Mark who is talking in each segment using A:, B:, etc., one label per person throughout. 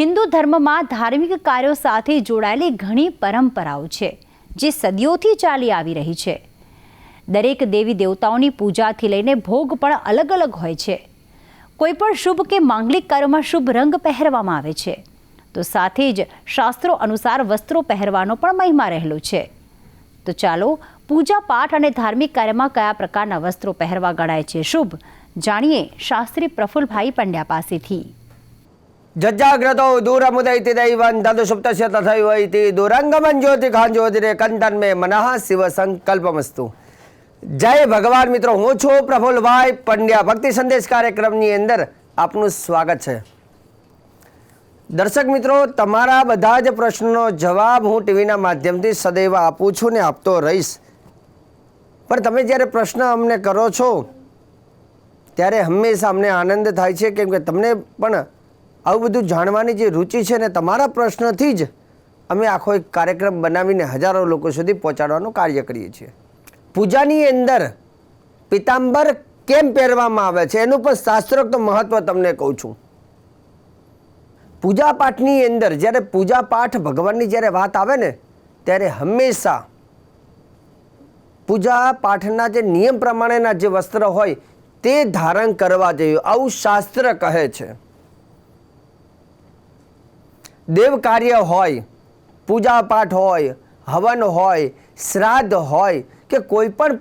A: હિન્દુ ધર્મમાં ધાર્મિક કાર્યો સાથે જોડાયેલી ઘણી પરંપરાઓ છે, જે સદીઓથી ચાલી આવી રહી છે. દરેક દેવી દેવતાઓની પૂજાથી લઈને ભોગ પણ અલગ અલગ હોય છે. કોઈ પણ શુભ કે માંગલિક કાર્યોમાં શુભ રંગ પહેરવામાં આવે છે. તો સાથે જ શાસ્ત્રો અનુસાર વસ્ત્રો પહેરવાનો પણ મહિમા રહેલો છે. તો ચાલો, પૂજા પાઠ અને ધાર્મિક કાર્યમાં કયા પ્રકારના વસ્ત્રો પહેરવા ગણાય છે શુભ, જાણીએ શાસ્ત્રી પ્રફુલભાઈ પંડ્યા પાસેથી.
B: ಜಜ್ಜಾಗ್ರತೌ ದೂರ ಮುದೈತಿದೆ ಇವನ್ ಸುಪ್ತಸ್ಯ ತಥೈವ ಇತಿ ದುರಂಗಮಂಜ್ಯೋತಿ ಖಾಂಜ್ಯೋತಿರೆ ಕಂದನ್ ಮೇ ಮನಃ શિવ સંકલ્પમસ્તુ જય ભગવાન મિત્રો હું છું પ્રફુલભાઈ પંડ્યા ભક્તિ સંદેશ કાર્યક્રમની અંદર આપનું સ્વાગત છે દર્શક મિત્રો તમારા બધા જ પ્રશ્નોનો જવાબ હું ટીવીના માધ્યમથી સદૈવ આપું છું ને આપતો રહીશ. પણ તમે જ્યારે પ્રશ્ન અમને કરો છો, ત્યારે હંમેશા અમને આનંદ થાય છે, કેમ કે તમને પણ આવું બધું જાણવાની જે રુચિ છે ને તમારા પ્રશ્નથી જ અમે આખો એક કાર્યક્રમ બનાવીને હજારો લોકો સુધી પહોંચાડવાનું કાર્ય કરીએ છીએ. પૂજાની અંદર પિતાંબર કેમ પહેરવામાં આવે છે એનું પણ શાસ્ત્રોક્ત મહત્વ તમને કહું છું. પૂજા પાઠની અંદર જ્યારે પૂજા પાઠ ભગવાનની જ્યારે વાત આવે ને ત્યારે હંમેશા પૂજા પાઠના જે નિયમ પ્રમાણેના જે વસ્ત્ર હોય તે ધારણ કરવા જોઈએ. આવું શાસ્ત્ર કહે છે. દેવ કાર્ય હોય, પૂજાપાઠ હોય, હવન હોય, શ્રાદ્ધ હોય કે કોઈ પણ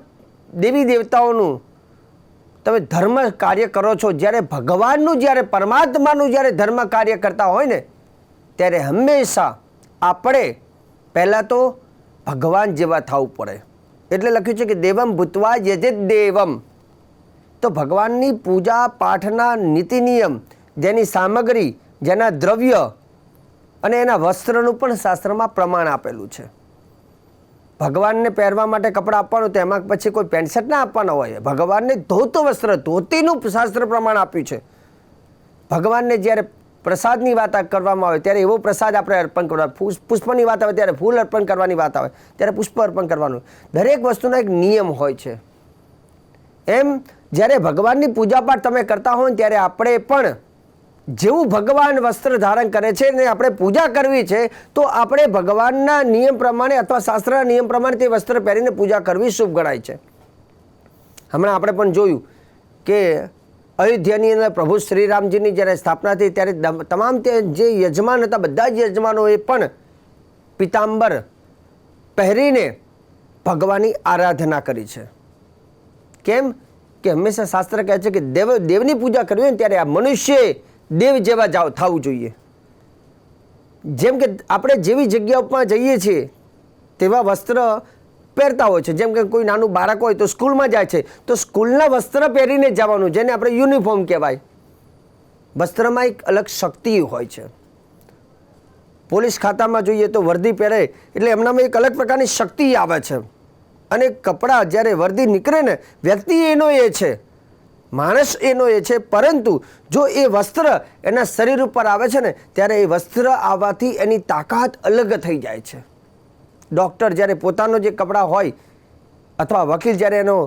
B: દેવી દેવતાઓનું તમે ધર્મ કાર્ય કરો છો, જ્યારે ભગવાનનું, જ્યારે પરમાત્માનું જ્યારે ધર્મ કાર્ય કરતા હોય ને, ત્યારે હંમેશા આપણે પહેલાં તો ભગવાન જેવા થવું પડે. એટલે લખ્યું છે કે દેવમ ભૂતવા યજે દેવમ. તો ભગવાનની પૂજા પાઠના નીતિ નિયમ, જેની સામગ્રી, જેના દ્રવ્ય અને એના વસ્ત્રનું પણ શાસ્ત્રમાં પ્રમાણ આપેલું છે. ભગવાનને પહેરવા માટે કપડાં આપવાનું તેમાં પછી કોઈ પેન્ટ શર્ટ ના આપવાના હોય. ભગવાનને ધોતું વસ્ત્ર, ધોતીનું શાસ્ત્ર પ્રમાણ આપ્યું છે. ભગવાનને જ્યારે પ્રસાદની વાત કરવામાં આવે, ત્યારે એવો પ્રસાદ આપણે અર્પણ કરવા પુષ્પ- પુષ્પની વાત આવે ત્યારે ફૂલ અર્પણ કરવાની વાત આવે, ત્યારે પુષ્પ અર્પણ કરવાનું. દરેક વસ્તુનો એક નિયમ હોય છે. એમ જ્યારે ભગવાનની પૂજાપાઠ તમે કરતા હો ત્યારે આપણે પણ જેવું ભગવાન વસ્ત્ર ધારણ કરે છે ને આપણે પૂજા કરવી છે, તો આપણે ભગવાનના નિયમ પ્રમાણે અથવા શાસ્ત્રના નિયમ પ્રમાણે તે વસ્ત્ર પહેરીને પૂજા કરવી શુભ ગણાય છે. હમણાં આપણે પણ જોયું કે અયોધ્યાની અંદર પ્રભુ શ્રીરામજીની જ્યારે સ્થાપના થઈ ત્યારે તમામ તે જે યજમાન હતા, બધા જ યજમાનોએ પણ પિતાંબર પહેરીને ભગવાનની આરાધના કરી છે. કેમ? કે હંમેશા શાસ્ત્ર કહે છે કે દેવ, દેવની પૂજા કરવી હોય ત્યારે આ મનુષ્ય દેવ જેવા જાવ થવું જોઈએ. જેમ કે આપણે જેવી જગ્યા જઈએ છીએ, તેવા વસ્ત્ર પહેરતા હોય છે. જેમ કે કોઈ નાનું બાળક હોય તો સ્કૂલમાં જાય છે, તો સ્કૂલના વસ્ત્ર પહેરીને જવાનું, જેને આપણે યુનિફોર્મ કહેવાય. વસ્ત્રમાં એક અલગ શક્તિ હોય છે. પોલીસ ખાતામાં જોઈએ તો વર્દી પહેરે, એટલે એમનામાં એક અલગ પ્રકારની શક્તિ આવે છે. અને કપડાં જ્યારે વર્દી નીકળે ને, વ્યક્તિ એનો એ છે. માણસ એનો એ છે, પરંતુ જો એ વસ્ત્ર એના શરીર ઉપર આવે છે ને, ત્યારે એ વસ્ત્ર આવવાથી એની તાકાત અલગ થઈ જાય છે. ડૉક્ટર જ્યારે પોતાનો જે કપડાં હોય, અથવા વકીલ જ્યારે એનો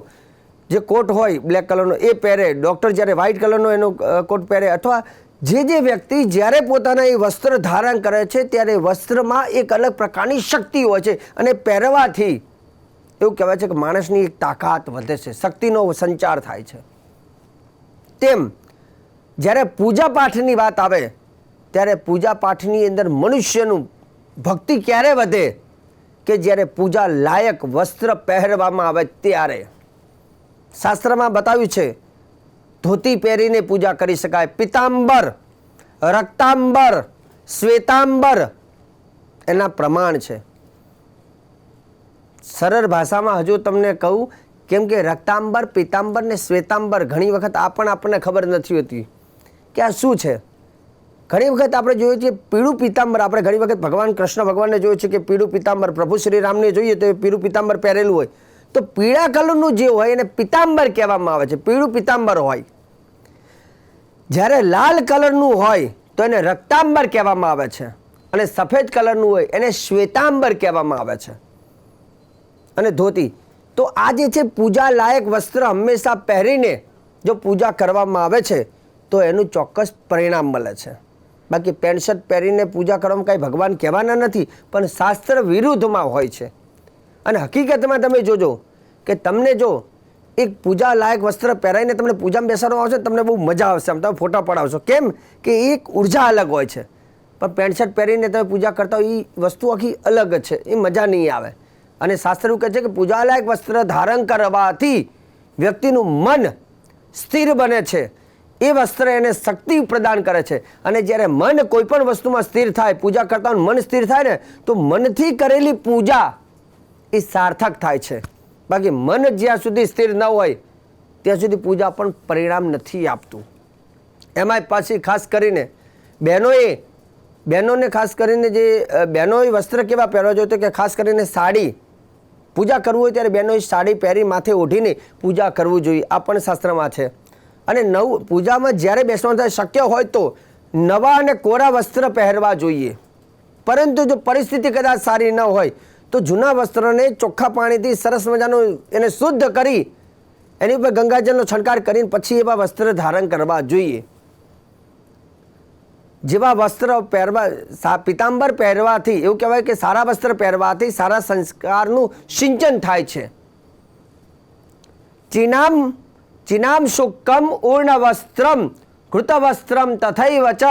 B: જે કોટ હોય બ્લેક કલરનો, એ પહેરે, ડૉક્ટર જ્યારે વ્હાઇટ કલરનો એનો કોટ પહેરે, અથવા જે જે વ્યક્તિ જ્યારે પોતાના એ વસ્ત્ર ધારણ કરે છે, ત્યારે વસ્ત્રમાં એક અલગ પ્રકારની શક્તિ હોય છે અને પહેરવાથી એવું કહેવાય છે કે માણસની એક તાકાત વધે છે, શક્તિનો સંચાર થાય છે. તેમ જ્યારે પૂજા પાઠની વાત આવે, ત્યારે પૂજા પાઠની અંદર મનુષ્યનું ભક્તિ ક્યારે વધે કે જ્યારે પૂજા લાયક વસ્ત્ર પહેરવામાં આવે ત્યારે? શાસ્ત્રમાં બતાવ્યું છે, ધોતી પહેરીને પૂજા કરી શકાય. પિતાંબર, રક્તાંબર, શ્વેતાંબર એના પ્રમાણ છે. સરળ ભાષામાં હજુ તમને કહું કેમ કે રક્તાંબર, પિત્તાંબર ને શ્વેતાંબર ઘણી વખત આ પણ આપણને ખબર નથી હોતી. કે આ શું છે? ઘણી વખત આપણે જોઈએ છીએ પીળું પિત્તાંબર, આપણે ઘણી વખત ભગવાન કૃષ્ણ ભગવાનને જોઈએ છે કે પીળું પિત્તાંબર, પ્રભુ શ્રી રામને જોઈએ તો એ પીળું પિત્તાંબર પહેરેલું હોય. તો પીળા કલરનું જે હોય એને પિત્તાંબર કહેવામાં આવે છે. પીળું પિત્તાંબર હોય. જ્યારે લાલ કલરનું હોય તો એને રક્તાંબર કહેવામાં આવે છે. અને સફેદ કલરનું હોય એને શ્વેતાંબર કહેવામાં આવે છે. અને ધોતી તો આ જે છે પૂજા લાયક વસ્ત્ર હંમેશા પહેરીને જો પૂજા કરવામાં આવે છે, તો એનું ચોક્કસ પરિણામ મળે છે. બાકી પેન્ટ શર્ટ પહેરીને પૂજા કરવામાં કાંઈ ભગવાન કહેવાના નથી, પણ શાસ્ત્ર વિરુદ્ધમાં હોય છે. અને હકીકતમાં તમે જોજો કે તમને જો એક પૂજા લાયક વસ્ત્ર પહેરાઈને તમને પૂજામાં બેસાડવામાં આવશે, તમને બહુ મજા આવશે. આમ તમે ફોટા પડાવશો. કેમ કે એક ઊર્જા અલગ હોય છે. પણ પેન્ટ શર્ટ પહેરીને તમે પૂજા કરતા હોય એ વસ્તુ આખી અલગ છે. એ મજા નહીં આવે. અને શાસ્ત્ર કહે છે કે પૂજા લાયક વસ્ત્ર ધારણ કરવાથી વ્યક્તિનું મન સ્થિર બને છે. એ વસ્ત્ર એને શક્તિ પ્રદાન કરે છે. અને જ્યારે મન કોઈ પણ વસ્તુમાં સ્થિર થાય, પૂજા કરતા મન સ્થિર થાય ને, તો મનથી કરેલી પૂજા એ સાર્થક થાય છે. બાકી મન જ્યાં સુધી સ્થિર ન હોય, ત્યાં સુધી પૂજા પણ પરિણામ નથી આપતું. એમાંય પાછી ખાસ કરીને બહેનોએ, બહેનોને ખાસ કરીને જે બહેનોએ વસ્ત્ર કેવા પહેરવા જોઈએ તો કે ખાસ કરીને સાડી પૂજા કરવું હોય ત્યારે બહેનોએ સાડી પહેરી માથે ઓઢીને પૂજા કરવું જોઈએ. આ પણ શાસ્ત્રમાં છે. અને નવ, પૂજામાં જ્યારે બેસવાનું થાય શક્ય હોય તો નવા અને કોરા વસ્ત્ર પહેરવા જોઈએ. પરંતુ જો પરિસ્થિતિ કદાચ સારી ન હોય, તો જૂના વસ્ત્રને ચોખ્ખા પાણીથી સરસ મજાનું એને શુદ્ધ કરી એની ઉપર ગંગાજળનો છંટકાર કરીને પછી એવા વસ્ત્ર ધારણ કરવા જોઈએ. જેવા વસ્ત્ર પહેરવા પિતાંબર પહેરવાથી, એવું કહેવાય કે સારા વસ્ત્ર પહેરવાથી સારા સંસ્કારનું સિંચન થાય છે. ચિનામ ચિનામ શુક્કમ ઉર્ણ વસ્ત્રમ ઘૃત વસ્ત્રમ તથૈવ ચ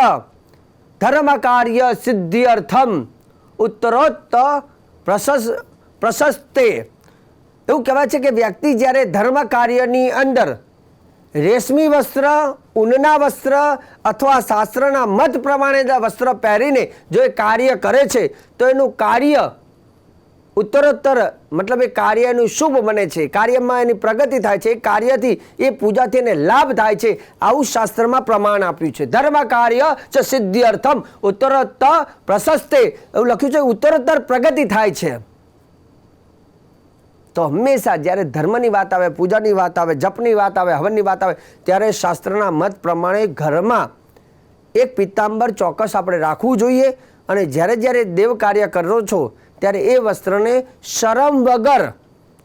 B: ધર્મ કાર્ય સિદ્ધિઅર્થમ ઉત્તરોત્ત પ્રશસ, પ્રશસ્તે. એવું કહેવાય છે કે વ્યક્તિ જ્યારે ધર્મ કાર્યની અંદર રેશમી વસ્ત્ર ઊનના વસ્ત્ર અથવા શાસ્ત્રના મત પ્રમાણે વસ્ત્ર પહેરીને જો એ કાર્ય કરે છે, તો એનું કાર્ય ઉત્તરોત્તર, મતલબ એ કાર્યનું શુભ બને છે. કાર્યમાં એની પ્રગતિ થાય છે, એ કાર્યથી એ પૂજાથી એને લાભ થાય છે. આવું શાસ્ત્રમાં પ્રમાણ આપ્યું છે. ધર્મ કાર્ય ચ સિદ્ધિ અર્થમ ઉત્તરોત્તર પ્રશસ્તે. એવું લખ્યું છે, ઉત્તરોત્તર પ્રગતિ થાય છે. તો હંમેશા જ્યારે ધર્મની વાત આવે, પૂજાની વાત આવે, જપની વાત આવે, હવનની વાત આવે, ત્યારે શાસ્ત્રના મત પ્રમાણે ઘરમાં એક પિત્તાંબર ચોક્કસ આપણે રાખવું જોઈએ અને જ્યારે જ્યારે દેવ કાર્ય કરો છો, ત્યારે એ વસ્ત્રને શરમ વગર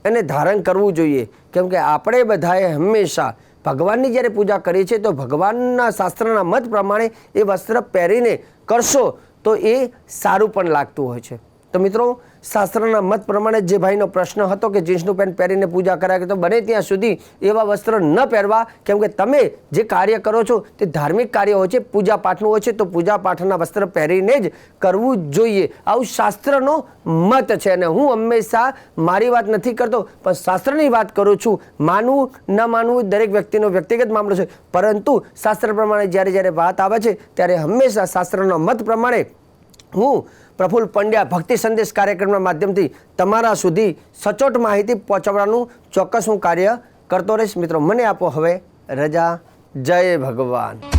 B: એને ધારણ કરવું જોઈએ. કેમ કે આપણે બધાએ હંમેશા ભગવાનની જ્યારે પૂજા કરીએ છીએ, તો ભગવાનના શાસ્ત્રના મત પ્રમાણે એ વસ્ત્ર પહેરીને કરશો, તો એ સારું પણ લાગતું હોય છે. તો મિત્રો, શાસ્ત્રના મત પ્રમાણે જે ભાઈનો પ્રશ્ન હતો કે જીન્સનું પેન્ટ પહેરીને પૂજા કરાય તો બને ત્યાં સુધી એવા વસ્ત્ર ન પહેરવા. કેમ કે તમે જે કાર્ય કરો છો તે ધાર્મિક કાર્ય હોય છે પૂજા પાઠનું હોય છે, તો પૂજા પાઠના વસ્ત્ર પહેરીને જ કરવું જોઈએ. આવું શાસ્ત્રનો મત છે અને હું હંમેશા મારી વાત નથી કરતો, પણ શાસ્ત્રની વાત કરું છું. માનવું, ન માનવું દરેક વ્યક્તિનો વ્યક્તિગત મામલો છે. પરંતુ શાસ્ત્ર પ્રમાણે જ્યારે જ્યારે વાત આવે છે, ત્યારે હંમેશા શાસ્ત્રના મત પ્રમાણે હું પ્રફુલ્લ પંડ્યા ભક્તિ સંદેશ કાર્યક્રમના માધ્યમથી તમારા સુધી સચોટ માહિતી પહોંચાડવાનું ચોક્કસ હું કાર્ય કરતો રહીશ. મિત્રો, મને આપો હવે રજા. જય ભગવાન.